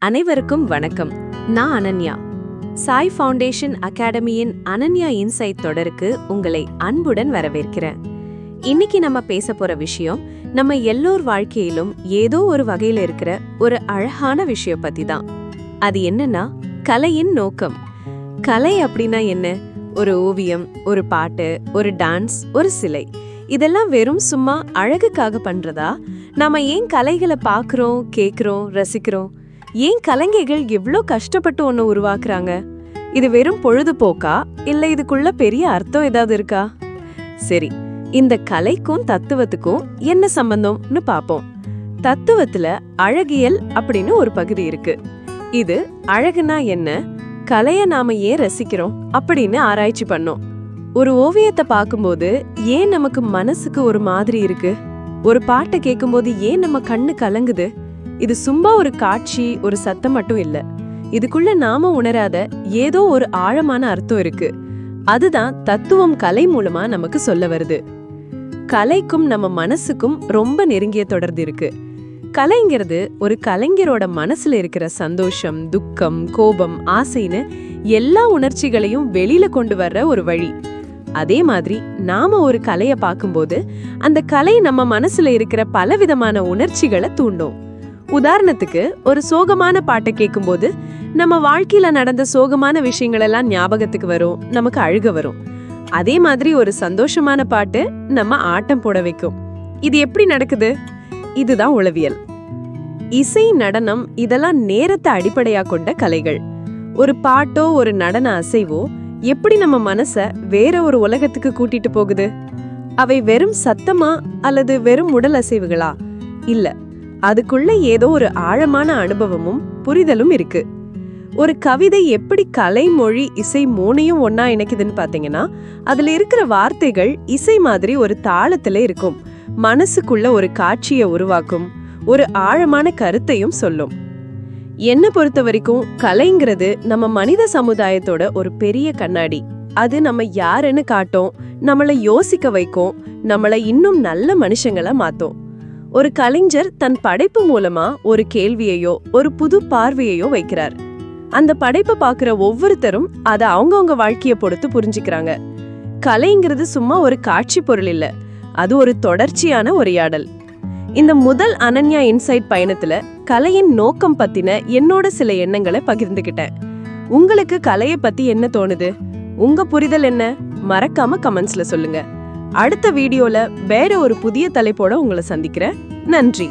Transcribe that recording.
அனைவருக்கும் வணக்கம். நான் அனன்யா. சாய் ஃபவுண்டேஷன் அகாடமியின் அனன்யா இன்சைட் தொடருக்கு உங்களை அன்புடன் வரவேற்கிறேன். இன்னைக்கு நம்ம பேச போற விஷயம் நம்ம எல்லோர் வாழ்க்கையிலும் ஏதோ ஒரு வகையில இருக்கிற ஒரு அழகான விஷயம் பத்தி தான் அது என்னன்னா கலையின் நோக்கம். கலை அப்படின்னா என்ன? ஒரு ஓவியம் ஒரு பாட்டு ஒரு டான்ஸ் ஒரு சிலை. இதெல்லாம் வெறும் சும்மா அழகுக்காக பண்றதா? நாம ஏன் கலைகளை பார்க்கறோம் கேக்குறோம் ரசிக்கிறோம்? ஏன் கலைஞர்கள் எவ்வளோ கஷ்டப்பட்டு ஒன்று உருவாக்குறாங்க? இது வெறும் பொழுதுபோக்கா? இல்லை இதுக்குள்ள பெரிய அர்த்தம் ஏதாவது இருக்கா? சரி இந்த கலைக்கும் தத்துவத்துக்கும் என்ன சம்பந்தம்னு பார்ப்போம் தத்துவத்துல அழகியல் அப்படின்னு ஒரு பகுதி இருக்கு. இது அழகுனா என்ன? கலைய நாம ஏன் ரசிக்கிறோம் அப்படின்னு ஆராய்ச்சி பண்ணோம். ஒரு ஓவியத்தை பார்க்கும்போது ஏன் நமக்கு மனசுக்கு ஒரு மாதிரி இருக்கு? ஒரு பாட்டை கேட்கும்போது ஏன் நம்ம கண்ணு கலங்குது? இது சும்மா ஒரு காட்சி ஒரு சத்தம் மட்டும் இல்ல. இதுக்குள்ள நாம உணராத ஏதோ ஒரு ஆழமான அர்த்தம் இருக்கு. அதுதான் தத்துவம் கலை மூலமா நமக்கு சொல்ல வருது. கலைக்கும் நம்ம மனசுக்கும் ரொம்ப நெருங்கிய தொடர்பு இருக்கு. கலைங்கிறது ஒரு கலைஞரோட மனசுல இருக்கிற சந்தோஷம் துக்கம் கோபம் ஆசைன்னு எல்லா உணர்ச்சிகளையும் வெளியில கொண்டு வர்ற ஒரு வழி. அதே மாதிரி நாம ஒரு கலைய பார்க்கும்போது அந்த கலை நம்ம மனசுல இருக்கிற பலவிதமான உணர்ச்சிகளை தூண்டும். உதாரணத்துக்கு ஒரு சோகமான பாட்டை கேட்கும்போது நம்ம வாழ்க்கையில நடந்த சோகமான விஷயங்கள் எல்லாம் ஞாபகத்துக்கு வரும் நமக்கு அழுக வரும். அதே மாதிரி ஒரு சந்தோஷமான பாட்டு நம்ம ஆட்டம் போட வைக்கும். இது எப்படி நடக்குது? இதுதான் உளவியல். இசை நடனம் இதெல்லாம் நேரத்தை அடிப்படையா கொண்ட கலைகள். ஒரு பாட்டோ ஒரு நடன அசைவோ எப்படி நம்ம மனச வேற ஒரு உலகத்துக்கு கூட்டிட்டு போகுது? அவை வெறும் சத்தமா அல்லது வெறும் உடல் அசைவுகளா? இல்ல அதுக்குள்ள ஏதோ ஒரு ஆழமான அனுபவமும் புரிதலும் இருக்கு. ஒரு கவிதை எப்படி கலை மொழி இசை மூணையும் ஒன்னா இணைக்குதுன்னு பாத்தீங்கன்னா அதுல இருக்கிற வார்த்தைகள் இசை மாதிரி ஒரு தாளத்துல இருக்கும். மனசுக்குள்ள ஒரு காட்சியை உருவாக்கும் ஒரு ஆழமான கருத்தையும் சொல்லும். என்ன பொறுத்த வரைக்கும் கலைங்கிறது நம்ம மனித சமுதாயத்தோட ஒரு பெரிய கண்ணாடி. அது நம்ம யாருன்னு காட்டும் நம்மளை யோசிக்க வைக்கும் நம்மளை இன்னும் நல்ல மனுஷங்களா மாத்தும். ஒரு கலைஞர் தன் படைப்பு மூலமா ஒரு கேள்வியையோ ஒரு புது பார்வையையோ வைக்கிறார். அந்த படைப்பை பார்க்குற ஒவ்வொருத்தரும் அதை அவங்கவுங்க வாழ்க்கையை பொறுத்து புரிஞ்சுக்கிறாங்க. கலைங்கிறது சும்மா ஒரு காட்சி பொருள் இல்லை அது ஒரு தொடர்ச்சியான உரையாடல். இந்த முதல் அனன்யா இன்சைட் பயணத்துல கலையின் நோக்கம் பத்தின என்னோட சில எண்ணங்களை பகிர்ந்துகிட்டேன். உங்களுக்கு கலையை பத்தி என்ன தோணுது? உங்க புரிதல் என்ன? மறக்காம கமெண்ட்ஸ்ல சொல்லுங்க. அடுத்த வீடியோல வேற ஒரு புதிய தலைப்போட உங்களை சந்திக்கிறேன். நன்றி.